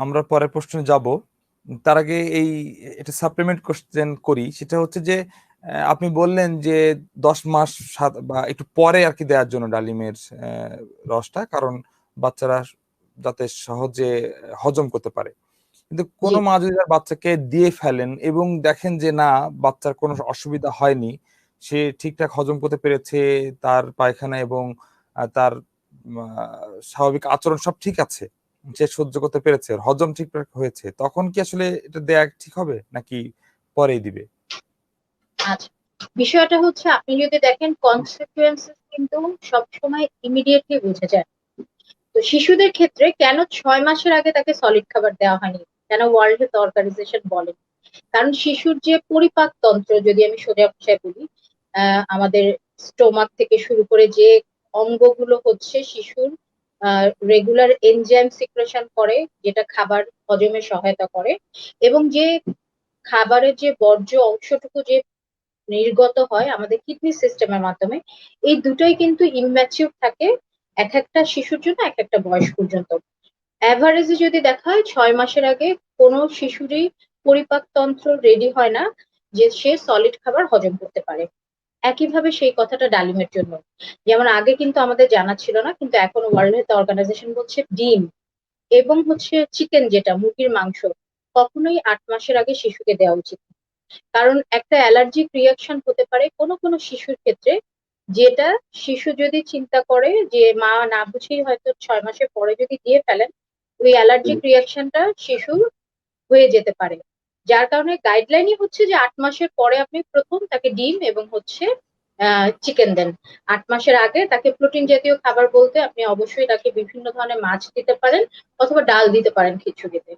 আমরা পরের প্রশ্নে যাব তার আগে এই এটা সাপ্লিমেন্ট কোশ্চেন করি সেটা হচ্ছে যে আপনি বললেন যে দশ মাস সাত- বা একটু পরে আর কি দেওয়ার জন্য ডালিমের রসটা কারণ বাচ্চারা যাতে সহজে হজম করতে পারে কিন্তু কোনো। মা যদি তার বাচ্চাকে দিয়ে ফেলেন এবং দেখেন যে না বাচ্চার কোনো অসুবিধা হয়নি সে ঠিকঠাক হজম করতে পেরেছে তার পায়খানা এবং তার স্বাভাবিক আচরণ সব ঠিক আছে সে সহ্য করতে পেরেছে হজম ঠিকঠাক হয়েছে, তখন কি আসলে এটা দেয়া ঠিক হবে নাকি পরেই দিবে? আচ্ছা বিষয়টা হচ্ছে আপনি যদি দেখেন কনসিকুয়েন্সেস কিন্তু সবসময় ইমিডিয়েটলি বোঝা যায়। তো শিশুদের ক্ষেত্রে কেন ছয় মাসের আগে তাকে সলিড খাবার দেওয়া হয়নি? কেন ওয়ার্ল্ড হেলথ অর্গানাইজেশন বলে? কারণ শিশুর যে পরিপাক তন্ত্র, যদি আমি সোজা ভাষায় বলি আমাদের স্টোমাক থেকে শুরু করে যে অঙ্গগুলো হচ্ছে শিশুর রেগুলার এনজাইম সিক্রেশন করে, যেটা খাবার হজমে সহায়তা করে, এবং যে খাবারের যে বর্জ্য অংশটুকু যে নির্গত হয় আমাদের কিডনি সিস্টেমের মাধ্যমে, এই দুটোই কিন্তু ইম্যাচিউর থাকে এক একটা শিশুর জন্য, এক একটা বয়স পর্যন্ত অ্যাভারেজে যদি দেখা হয়, ছয় মাসের আগে কোনো শিশুরই পরিপাকতন্ত্র রেডি হয় না, যে সে সলিড খাবার হজম করতে পারে। একইভাবে সেই কথাটা ডালিমের জন্য। যেমন আগে কিন্তু আমাদের জানা ছিল না কিন্তু এখন ওয়ার্ল্ড হেলথ অর্গানাইজেশন বলছে ডিম এবং হচ্ছে চিকেন যেটা মুরগির মাংস কখনোই আট মাসের আগে শিশুকে দেওয়া উচিত কারণ একটা অ্যালার্জিক রিয়াকশন হতে পারে কোনো কোনো শিশুর ক্ষেত্রে যেটা শিশু যদি চিন্তা করে যে মা না বুঝেই হয়তো ছয় মাসের পরে যদি দিয়ে ফেলেন ওই অ্যালার্জিক রিয়াকশনটা শিশু হয়ে যেতে পারে। যার কারণে গাইডলাইনই হচ্ছে যে আট মাসের পরে আপনি প্রথম তাকে ডিম এবং হচ্ছে চিকেন দেন। আট মাসের আগে তাকে প্রোটিন জাতীয় খাবার বলতে আপনি অবশ্যই তাকে বিভিন্ন ধরনের মাছ দিতে পারেন অথবা ডাল দিতে পারেন খিচুড়িতে।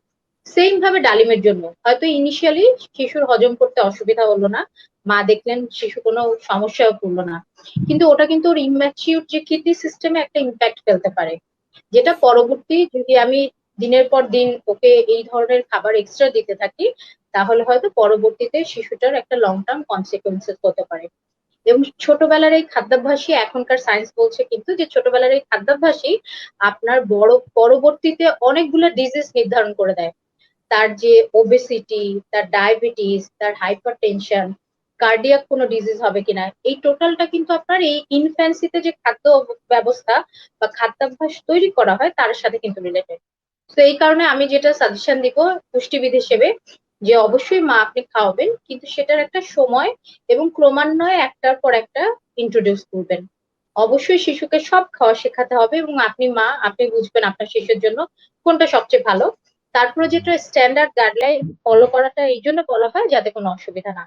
সেম ভাবে ডালিমের জন্য। হয়তো ইনিশিয়ালি শিশুর হজম করতে অসুবিধা হলো না, মা দেখলেন শিশু কোনো সমস্যাও পড়ল না। কিন্তু ওটা কিন্তু ওর ইম্যাচিউর যে কিডনি সিস্টেমে একটা ইম্প্যাক্ট ফেলতে পারে। যেটা পরবর্তী যদি আমি দিনের পর দিন ওকে এই ধরনের খাবার এক্সট্রা দিতে থাকি তাহলে হয়তো পরবর্তীতে শিশুটার একটা লং টার্ম কনসিকুয়েন্সেস হতে পারে। এবং ছোটবেলার এই খাদ্যাভ্যাসই এখনকার সায়েন্স বলছে কিন্তু যে ছোটবেলার এই খাদ্যাভ্যাসই আপনার বড়, পরবর্তীতে অনেকগুলো ডিজিজ নির্ধারণ করে দেয়। তার যে ওবেসিটি তার ডায়াবেটিস তার হাইপার টেনশন কার্ডিয়াক কোনো ডিজিজ হবে কিনা, এই টোটালটা কিন্তু আপনার এই ইনফ্যান্সিতে যে খাদ্য ব্যবস্থা বা খাদ্যাভ্যাস তৈরি করা হয়, তার সাথে কিন্তু রিলেটেড তো এই কারণে আমি যেটা সাজেশন দিব, পুষ্টিবিদ হিসেবে যে অবশ্যই মা আপনি খাওয়াবেন, কিন্তু সেটার একটা সময় এবং ক্রমান্বয়ে একটার পর একটা ইন্ট্রোডিউস করবেন অবশ্যই শিশুকে সব খাওয়া শেখাতে হবে এবং আপনি মা, আপনি বুঝবেন আপনার শিশুর জন্য কোনটা সবচেয়ে ভালো তারপরে যেটা স্ট্যান্ডার্ড গাইডলাইন ফলো করাটা, এই জন্য বলা হয় যাতে কোনো অসুবিধা না।